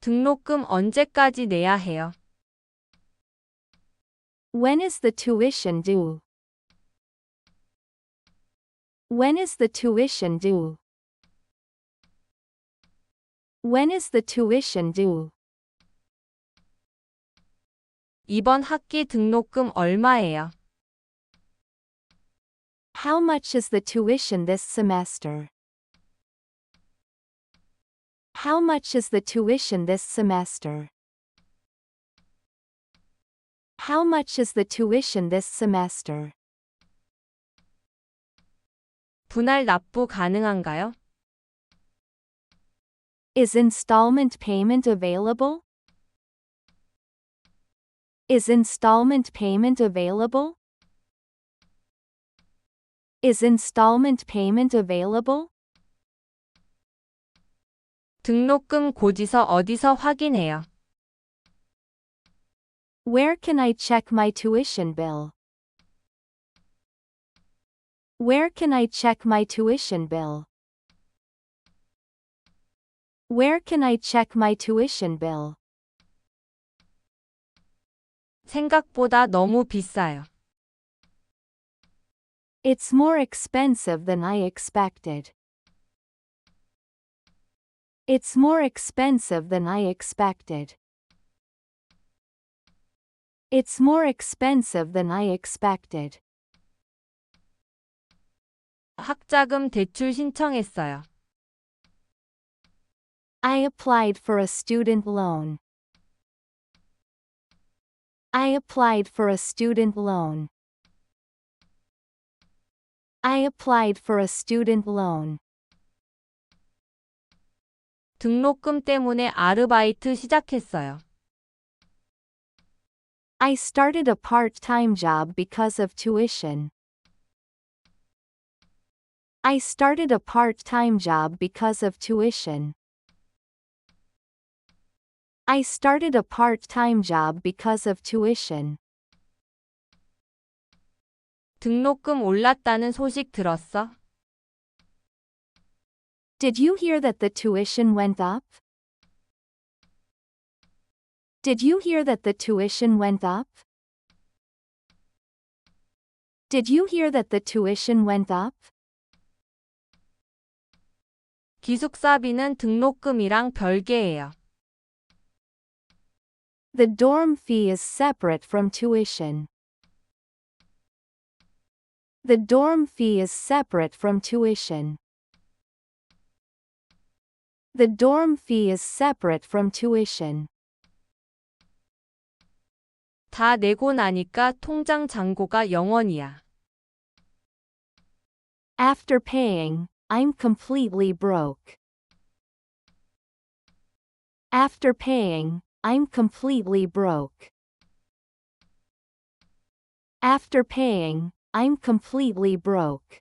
등록금 언제까지 내야 해요? When is the tuition due? When is the tuition due? When is the tuition due? 이번 학기 등록금 얼마예요? How much is the tuition this semester? How much is the tuition this semester? How much is the tuition this semester? 분할 납부 가능한가요? Is installment payment available? Is installment payment available? Is installment payment available? 등록금 고지서 어디서 확인해요? Where can I check my tuition bill? Where can I check my tuition bill? Where can I check my tuition bill? 생각보다 너무 비싸요. It's more expensive than I expected. It's more expensive than I expected. It's more expensive than I expected. 학자금 대출 신청했어요. I applied for a student loan. I applied for a student loan. I applied for a student loan. 등록금 때문에 아르바이트 시작했어요. I started a part-time job because of tuition. I started a part-time job because of tuition. I started a part-time job because of tuition. 등록금 올랐다는 소식 들었어? Did you hear that the tuition went up? Did you hear that the tuition went up? Did you hear that the tuition went up? 기숙사비는 등록금이랑 별개예요. The dorm fee is separate from tuition. The dorm fee is separate from tuition. The dorm fee is separate from tuition. 다 내고 나니까 통장 잔고가 0원이야. After paying, I'm completely broke. After paying, I'm completely broke. After paying, I'm completely broke.